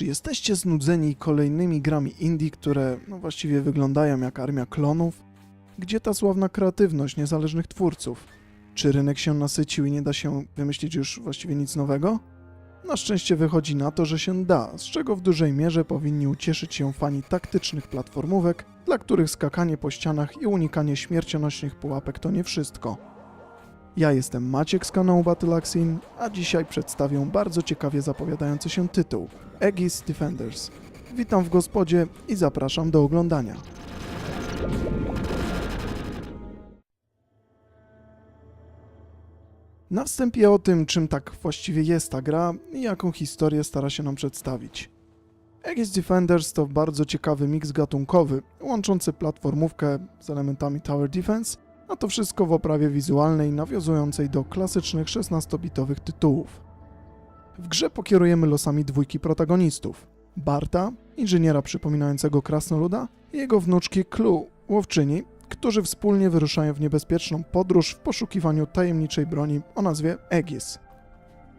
Czy jesteście znudzeni kolejnymi grami indie, które no właściwie wyglądają jak armia klonów? Gdzie ta sławna kreatywność niezależnych twórców? Czy rynek się nasycił i nie da się wymyślić już właściwie nic nowego? Na szczęście wychodzi na to, że się da, z czego w dużej mierze powinni ucieszyć się fani taktycznych platformówek, dla których skakanie po ścianach i unikanie śmiercionośnych pułapek to nie wszystko. Ja jestem Maciek z kanału Battleaxin, a dzisiaj przedstawię bardzo ciekawie zapowiadający się tytuł Aegis Defenders. Witam w gospodzie i zapraszam do oglądania. Na wstępie o tym, czym tak właściwie jest ta gra i jaką historię stara się nam przedstawić. Aegis Defenders to bardzo ciekawy miks gatunkowy, łączący platformówkę z elementami Tower Defense, a to wszystko w oprawie wizualnej nawiązującej do klasycznych 16-bitowych tytułów. W grze pokierujemy losami dwójki protagonistów. Barta, inżyniera przypominającego krasnoluda, i jego wnuczki Clue, łowczyni, którzy wspólnie wyruszają w niebezpieczną podróż w poszukiwaniu tajemniczej broni o nazwie Aegis.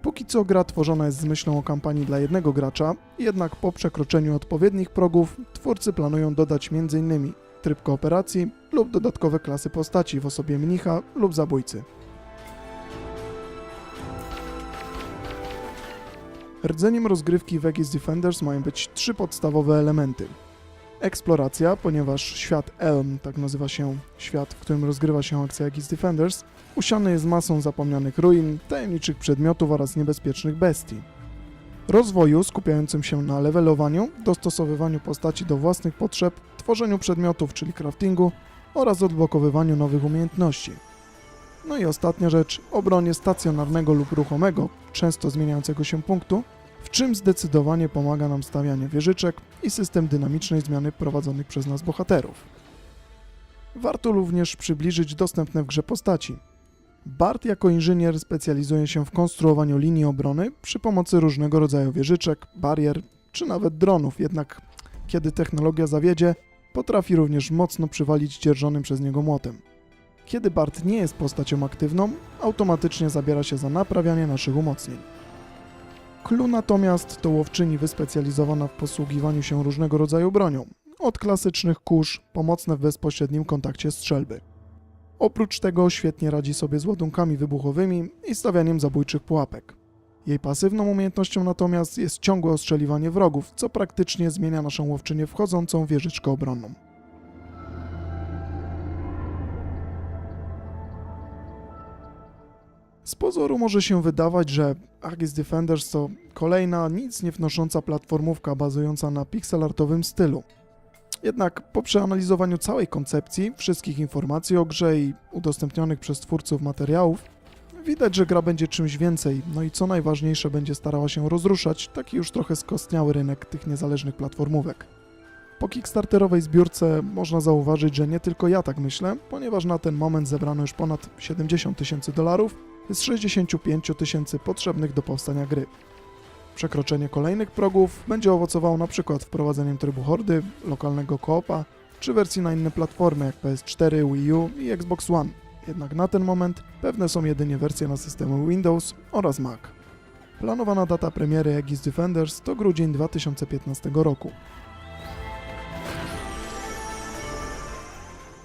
Póki co gra tworzona jest z myślą o kampanii dla jednego gracza, jednak po przekroczeniu odpowiednich progów twórcy planują dodać m.in. tryb kooperacji lub dodatkowe klasy postaci w osobie mnicha lub zabójcy. Rdzeniem rozgrywki w Aegis Defenders mają być trzy podstawowe elementy. Eksploracja, ponieważ świat Elm, tak nazywa się świat, w którym rozgrywa się akcja Aegis Defenders, usiany jest masą zapomnianych ruin, tajemniczych przedmiotów oraz niebezpiecznych bestii. Rozwoju skupiającym się na levelowaniu, dostosowywaniu postaci do własnych potrzeb, tworzeniu przedmiotów, czyli craftingu oraz odblokowywaniu nowych umiejętności. No i ostatnia rzecz, obronie stacjonarnego lub ruchomego, często zmieniającego się punktu, w czym zdecydowanie pomaga nam stawianie wieżyczek i system dynamicznej zmiany prowadzonych przez nas bohaterów. Warto również przybliżyć dostępne w grze postaci. Bart jako inżynier specjalizuje się w konstruowaniu linii obrony przy pomocy różnego rodzaju wieżyczek, barier czy nawet dronów, jednak kiedy technologia zawiedzie, potrafi również mocno przywalić dzierżonym przez niego młotem. Kiedy Bart nie jest postacią aktywną, automatycznie zabiera się za naprawianie naszych umocnień. Clue natomiast to łowczyni wyspecjalizowana w posługiwaniu się różnego rodzaju bronią, od klasycznych kurz, pomocne w bezpośrednim kontakcie strzelby. Oprócz tego świetnie radzi sobie z ładunkami wybuchowymi i stawianiem zabójczych pułapek. Jej pasywną umiejętnością natomiast jest ciągłe ostrzeliwanie wrogów, co praktycznie zmienia naszą łowczynię w chodzącą wieżyczkę obronną. Z pozoru może się wydawać, że Aegis Defenders to kolejna nic nie wnosząca platformówka bazująca na pixelartowym stylu. Jednak po przeanalizowaniu całej koncepcji, wszystkich informacji o grze i udostępnionych przez twórców materiałów, widać, że gra będzie czymś więcej, no i co najważniejsze, będzie starała się rozruszać taki już trochę skostniały rynek tych niezależnych platformówek. Po kickstarterowej zbiórce można zauważyć, że nie tylko ja tak myślę, ponieważ na ten moment zebrano już ponad 70 tysięcy dolarów z 65 tysięcy potrzebnych do powstania gry. Przekroczenie kolejnych progów będzie owocowało przykład wprowadzeniem trybu hordy, lokalnego koopa, czy wersji na inne platformy jak PS4, Wii U i Xbox One. Jednak na ten moment pewne są jedynie wersje na systemy Windows oraz Mac. Planowana data premiery Aegis Defenders to grudzień 2015 roku.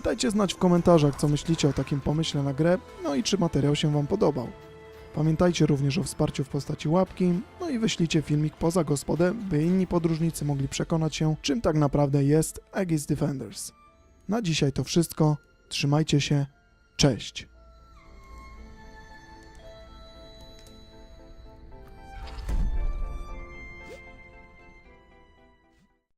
Dajcie znać w komentarzach, co myślicie o takim pomyśle na grę, no i czy materiał się Wam podobał. Pamiętajcie również o wsparciu w postaci łapki, no i wyślijcie filmik poza gospodę, by inni podróżnicy mogli przekonać się, czym tak naprawdę jest Aegis Defenders. Na dzisiaj to wszystko, trzymajcie się, cześć!